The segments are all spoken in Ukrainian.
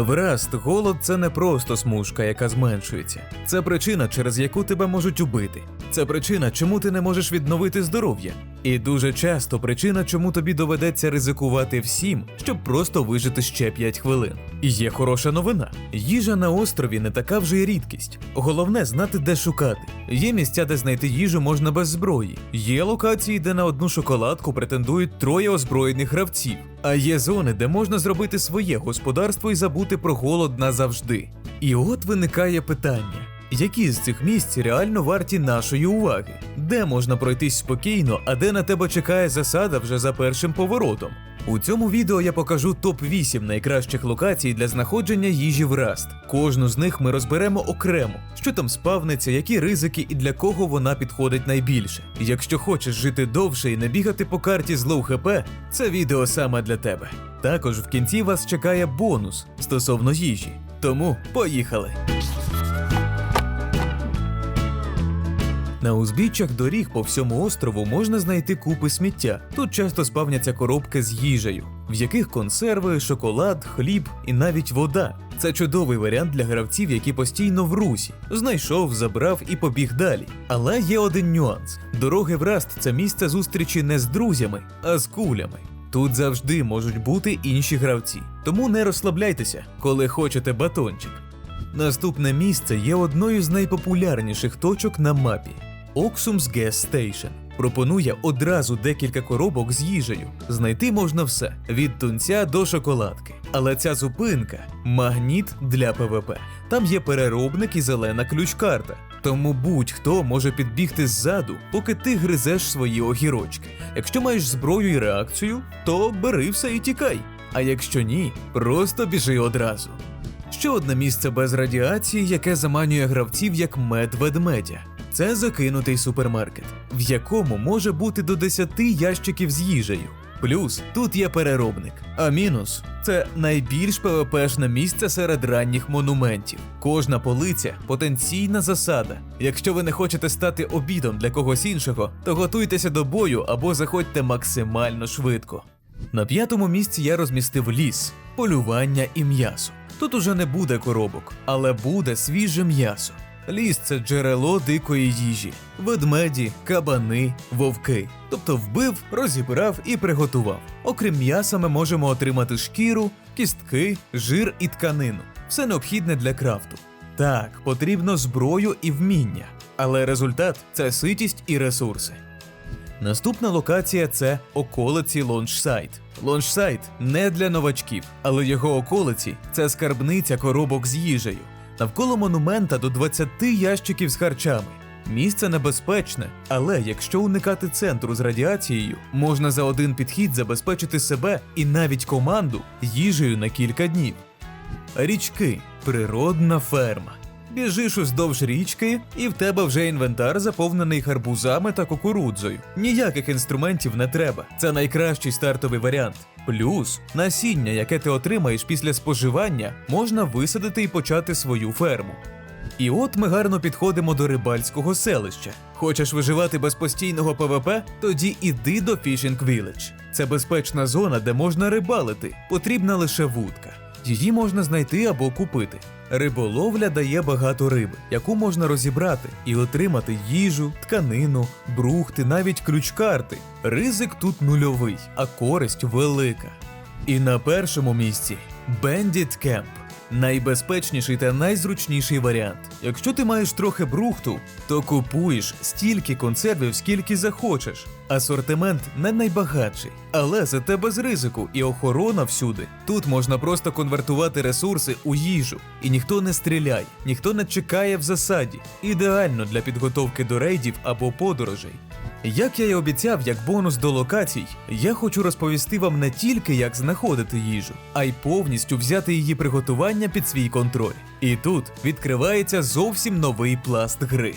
Враст, голод це не просто смужка, яка зменшується. Це причина, через яку тебе можуть убити. Це причина, чому ти не можеш відновити здоров'я. І дуже часто причина, чому тобі доведеться ризикувати всім, щоб просто вижити ще 5 хвилин. І є хороша новина: їжа на острові не така вже й рідкість. Головне знати, де шукати. Є місця, де знайти їжу можна без зброї. Є локації, де на одну шоколадку претендують троє озброєних гравців. А є зони, де можна зробити своє господарство і забути про голод назавжди. І от виникає питання. Які з цих місць реально варті нашої уваги? Де можна пройтись спокійно, а де на тебе чекає засада вже за першим поворотом? У цьому відео я покажу топ-8 найкращих локацій для знаходження їжі в Раст. Кожну з них ми розберемо окремо, що там спавниться, які ризики і для кого вона підходить найбільше. Якщо хочеш жити довше і не бігати по карті з лоу хп, це відео саме для тебе. Також в кінці вас чекає бонус стосовно їжі. Тому поїхали! На узбіччях доріг по всьому острову можна знайти купи сміття. Тут часто спавняться коробки з їжею, в яких консерви, шоколад, хліб і навіть вода. Це чудовий варіант для гравців, які постійно в русі. Знайшов, забрав і побіг далі. Але є один нюанс: дороги в Раст це місце зустрічі не з друзями, а з кулями. Тут завжди можуть бути інші гравці, тому не розслабляйтеся, коли хочете батончик. Наступне місце є одною з найпопулярніших точок на мапі. Oxum's Gas Station пропонує одразу декілька коробок з їжею. Знайти можна все від тунця до шоколадки. Але ця зупинка магніт для ПВП. Там є переробник і зелена ключ-карта. Тому будь-хто може підбігти ззаду, поки ти гризеш свої огірочки. Якщо маєш зброю і реакцію, то бери все і тікай. А якщо ні, просто біжи одразу. Ще одне місце без радіації, яке заманює гравців як мед ведмедя. Це закинутий супермаркет, в якому може бути до 10 ящиків з їжею. Плюс тут є переробник. А мінус це найбільш ПВПшне місце серед ранніх монументів. Кожна полиця потенційна засада. Якщо ви не хочете стати обідом для когось іншого, то готуйтеся до бою або заходьте максимально швидко. На п'ятому місці я розмістив ліс, полювання і м'ясо. Тут уже не буде коробок, але буде свіже м'ясо. Ліс це джерело дикої їжі, ведмеді, кабани, вовки. Тобто вбив, розібрав і приготував. Окрім м'яса, ми можемо отримати шкіру, кістки, жир і тканину. Все необхідне для крафту. Так, потрібно зброю і вміння, але результат це ситість і ресурси. Наступна локація це околиці Лончсайд. Лончсайд не для новачків, але його околиці це скарбниця коробок з їжею. Навколо монумента до 20 ящиків з харчами. Місце небезпечне, але якщо уникати центру з радіацією, можна за один підхід забезпечити себе і навіть команду їжею на кілька днів. Річки природна ферма. Біжиш уздовж річки, і в тебе вже інвентар заповнений гарбузами та кукурудзою. Ніяких інструментів не треба. Це найкращий стартовий варіант. Плюс насіння, яке ти отримаєш після споживання, можна висадити і почати свою ферму. І от ми гарно підходимо до рибальського селища. Хочеш виживати без постійного ПВП? Тоді іди до Fishing Village. Це безпечна зона, де можна рибалити. Потрібна лише вудка. Її можна знайти або купити. Риболовля дає багато риби, яку можна розібрати і отримати їжу, тканину, брухти, навіть ключ-карти. Ризик тут нульовий, а користь велика. І на першому місці Bandit Camp. Найбезпечніший та найзручніший варіант. Якщо ти маєш трохи брухту, то купуєш стільки консервів, скільки захочеш. Асортимент не найбагатший, але зате без ризику і охорона всюди. Тут можна просто конвертувати ресурси у їжу, і ніхто не стріляє, ніхто не чекає в засаді. Ідеально для підготовки до рейдів або подорожей. Як я й обіцяв, як бонус до локацій, я хочу розповісти вам не тільки, як знаходити їжу, а й повністю взяти її приготування під свій контроль. І тут відкривається зовсім новий пласт гри.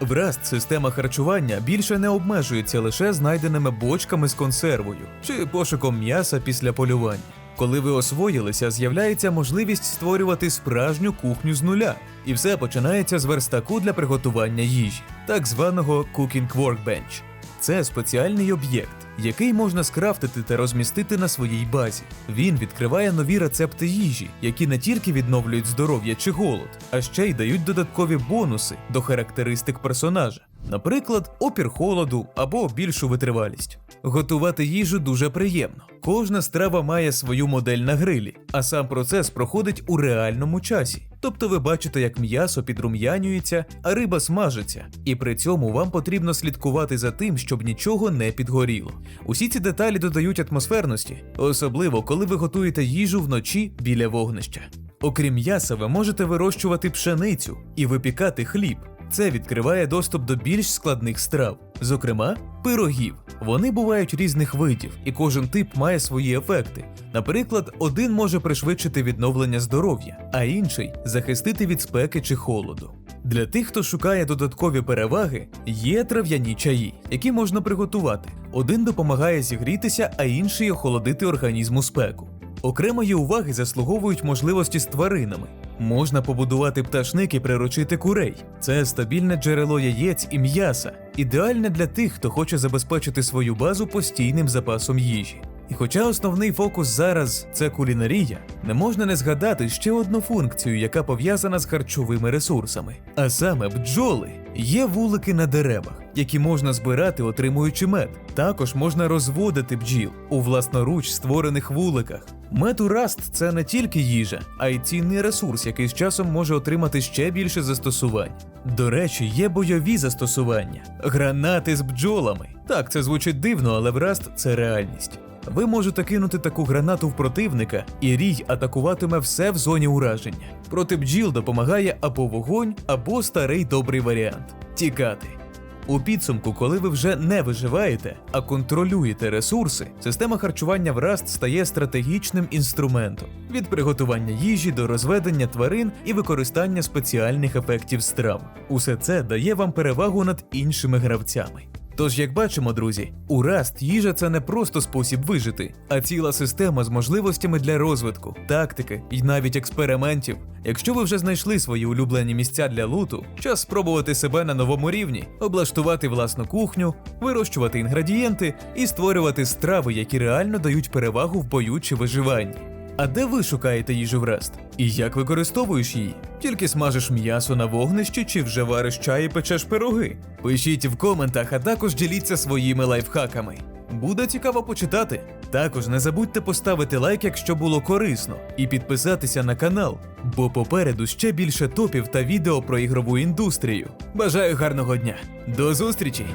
В Rust система харчування більше не обмежується лише знайденими бочками з консервою чи пошуком м'яса після полювання. Коли ви освоїлися, з'являється можливість створювати справжню кухню з нуля, і все починається з верстаку для приготування їжі, так званого Cooking Workbench. це спеціальний об'єкт, який можна скрафтити та розмістити на своїй базі. Він відкриває нові рецепти їжі, які не тільки відновлюють здоров'я чи голод, а ще й дають додаткові бонуси до характеристик персонажа. Наприклад, опір холоду або більшу витривалість. Готувати їжу дуже приємно. Кожна страва має свою модель на грилі, а сам процес проходить у реальному часі. Тобто ви бачите, як м'ясо підрум'янюється, а риба смажиться, і при цьому вам потрібно слідкувати за тим, щоб нічого не підгоріло. Усі ці деталі додають атмосферності, особливо коли ви готуєте їжу вночі біля вогнища. Окрім м'яса, ви можете вирощувати пшеницю і випікати хліб. Це відкриває доступ до більш складних страв, зокрема пирогів. Вони бувають різних видів, і кожен тип має свої ефекти. Наприклад, один може пришвидшити відновлення здоров'я, а інший захистити від спеки чи холоду. Для тих, хто шукає додаткові переваги, є трав'яні чаї, які можна приготувати. Один допомагає зігрітися, а інший охолодити організм у спеку. Окремої уваги заслуговують можливості з тваринами. Можна побудувати пташник і приручити курей. Це стабільне джерело яєць і м'яса, ідеальне для тих, хто хоче забезпечити свою базу постійним запасом їжі. І хоча основний фокус зараз це кулінарія, не можна не згадати ще одну функцію, яка пов'язана з харчовими ресурсами. А саме бджоли. Є вулики на деревах, які можна збирати, отримуючи мед. Також можна розводити бджіл у власноруч створених вуликах. Мед у раст це не тільки їжа, а й цінний ресурс, який з часом може отримати ще більше застосувань. До речі, є бойові застосування, гранати з бджолами. Так, це звучить дивно, але в раст це реальність. Ви можете кинути таку гранату в противника, і рій атакуватиме все в зоні ураження. Проти бджіл допомагає або вогонь, або старий добрий варіант тікати. У підсумку, коли ви вже не виживаєте, а контролюєте ресурси, система харчування в Rust стає стратегічним інструментом від приготування їжі до розведення тварин і використання спеціальних ефектів страв. Усе це дає вам перевагу над іншими гравцями. Тож, як бачимо, друзі, у Rust їжа це не просто спосіб вижити, а ціла система з можливостями для розвитку, тактики і навіть експериментів. Якщо ви вже знайшли свої улюблені місця для луту, час спробувати себе на новому рівні, облаштувати власну кухню, вирощувати інгредієнти і створювати страви, які реально дають перевагу в бою чи виживанні. А де ви шукаєте їжу в Rust? І як використовуєш її? Тільки смажиш м'ясо на вогнищі чи вже вариш чай і печеш пироги? Пишіть в коментах, а також діліться своїми лайфхаками. Буде цікаво почитати. Також не забудьте поставити лайк, якщо було корисно, і підписатися на канал, бо попереду ще більше топів та відео про ігрову індустрію. Бажаю гарного дня. До зустрічі!